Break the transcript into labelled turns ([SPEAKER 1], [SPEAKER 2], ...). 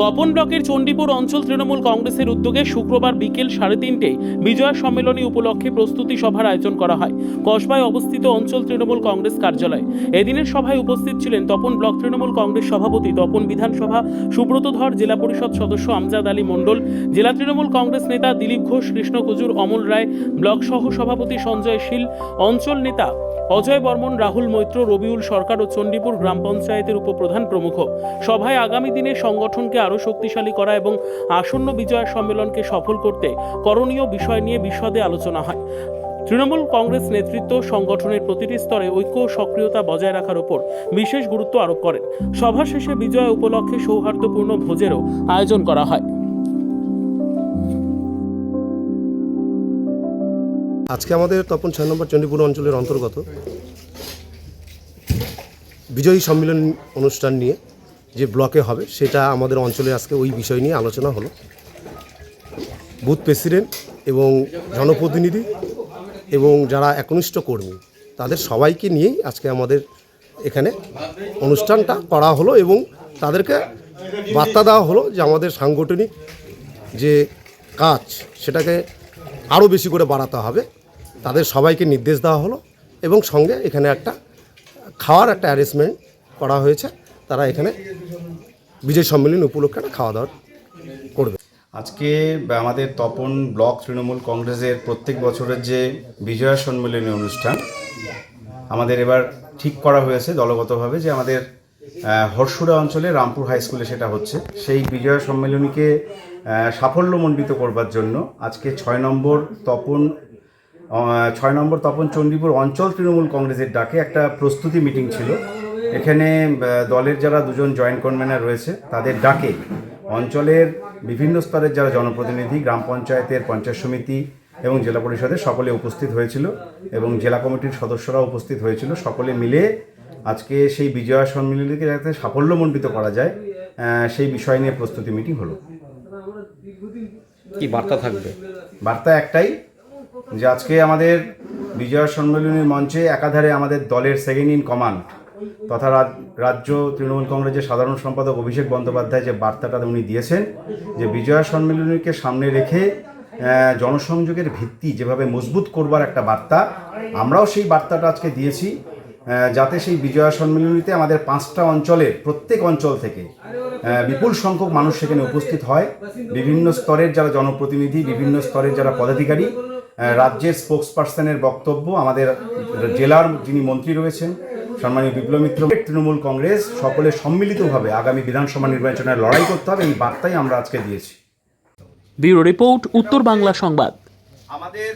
[SPEAKER 1] তপন ব্লকের চণ্ডীপুর অঞ্চল তৃণমূল কংগ্রেসের উদ্যোগে শুক্রবার বিকেল সাড়ে তিনটে বিজয়া সম্মেলনী উপলক্ষে প্রস্তুতি সভার আয়োজন করা হয়। কসবায় অবস্থিত অঞ্চল তৃণমূল কংগ্রেস কার্যালয়। এদিনের সভায় উপস্থিত ছিলেন তপন ব্লক তৃণমূল কংগ্রেস সভাপতি তপন বিধানসভা, সুব্রত ধর জেলা পরিষদ সদস্য আমজাদ আলী মণ্ডল, জেলা তৃণমূল কংগ্রেস নেতা দিলীপ ঘোষ, কৃষ্ণ কুজুর, অমল রায়, ব্লক সহ সভাপতি সঞ্জয় শীল, অঞ্চল নেতা অজয় বর্মন, রাহুল মৈত্র, রবিউল সরকার ও চণ্ডীপুর গ্রাম পঞ্চায়েতের উপপ্রধান প্রমুখ। সভায় আগামী দিনে সংগঠনকে আরও শক্তিশালী করা এবং আসন্ন বিজয় সম্মেলনকে সফল করতে করণীয় বিষয় নিয়ে বিশদে আলোচনা হয়। তৃণমূল কংগ্রেস নেতৃত্ব সংগঠনের প্রতিটি স্তরে ঐক্য সক্রিয়তা বজায় রাখার উপর বিশেষ গুরুত্ব আরোপ করেন। সভা শেষে বিজয় উপলক্ষে সৌহার্দ্যপূর্ণ ভোজেরও আয়োজন করা হয়।
[SPEAKER 2] আজকে আমাদের তপন ছয় নম্বর চণ্ডীপুর অঞ্চলের অন্তর্গত বিজয়ী সম্মেলন অনুষ্ঠান নিয়ে যে ব্লকে হবে, সেটা আমাদের অঞ্চলে আজকে ওই বিষয় নিয়ে আলোচনা হলো। বুথ প্রেসিডেন্ট এবং জনপ্রতিনিধি এবং যারা একনিষ্ঠ কর্মী, তাদের সবাইকে নিয়েই আজকে আমাদের এখানে অনুষ্ঠানটা করা হলো এবং তাদেরকে বার্তা দেওয়া হলো যে আমাদের সাংগঠনিক যে কাজ, সেটাকে আরও বেশি করে বাড়াতে হবে। তাদের সবাইকে নির্দেশ দেওয়া হলো এবং সঙ্গে এখানে একটা খাওয়ার একটা অ্যারেঞ্জমেন্ট করা হয়েছে। তারা এখানে বিজয় সম্মেলন উপলক্ষে একটা খাওয়া দাওয়া করবে।
[SPEAKER 3] আজকে আমাদের তপন ব্লক তৃণমূল কংগ্রেসের প্রত্যেক বছরের যে বিজয়া সম্মেলনী অনুষ্ঠান, আমাদের এবার ঠিক করা হয়েছে দলগতভাবে যে আমাদের হরসুরা অঞ্চলে রামপুর হাই স্কুলে সেটা হচ্ছে। সেই বিজয়া সম্মেলনীকে সাফল্যমণ্ডিত করবার জন্য আজকে ছয় নম্বর তপন ছয় নম্বর তপন চণ্ডীপুর অঞ্চল তৃণমূল কংগ্রেসের ডাকে একটা প্রস্তুতি মিটিং ছিল। এখানে দলের যারা দুজন জয়েন্ট কনভেনার রয়েছে তাদের ডাকে অঞ্চলের বিভিন্ন স্তরের যারা জনপ্রতিনিধি গ্রাম পঞ্চায়েতের পঞ্চায়েত সমিতি এবং জেলা পরিষদের সকলে উপস্থিত হয়েছিল এবং জেলা কমিটির সদস্যরা উপস্থিত হয়েছিল। সকলে মিলে আজকে সেই বিজয়া সম্মেলনীকে যাতে সাফল্যমণ্ডিত করা যায় সেই বিষয় নিয়ে প্রস্তুতি মিটিং হলো।
[SPEAKER 4] কি বার্তা থাকবে?
[SPEAKER 3] বার্তা একটাই যে আজকে আমাদের বিজয়া সম্মেলনীর মঞ্চে একাধারে আমাদের দলের সেকেন্ড ইন কমান্ড তথা রাজ- রাজ্য তৃণমূল কংগ্রেসের সাধারণ সম্পাদক অভিষেক বন্দ্যোপাধ্যায় যে বার্তাটা উনি দিয়েছেন যে বিজয়া সম্মেলনীকে সামনে রেখে জনসংযোগের ভিত্তি যেভাবে মজবুত করবার একটা বার্তা, আমরাও সেই বার্তাটা আজকে দিয়েছি যাতে সেই বিজয়া সম্মেলনীতে আমাদের পাঁচটা অঞ্চলের প্রত্যেক অঞ্চল থেকে বিপুল সংখ্যক মানুষ সেখানে উপস্থিত হয়। বিভিন্ন স্তরের যারা জনপ্রতিনিধি, বিভিন্ন স্তরের যারা পদাধিকারী রাজ্যের স্পোক্স পার্সনের বক্তব্য আমাদের জেলার যিনি মন্ত্রী রয়েছেন সম্মানীয় বিপ্লব মিত্র তৃণমূল কংগ্রেস সকলে সম্মিলিতভাবে আগামী বিধানসভা নির্বাচনে লড়াই করতে হবে এই বার্তাই আমরা আজকে দিয়েছি।
[SPEAKER 1] ব্যুরো রিপোর্ট উত্তর বাংলা সংবাদ।
[SPEAKER 3] আমাদের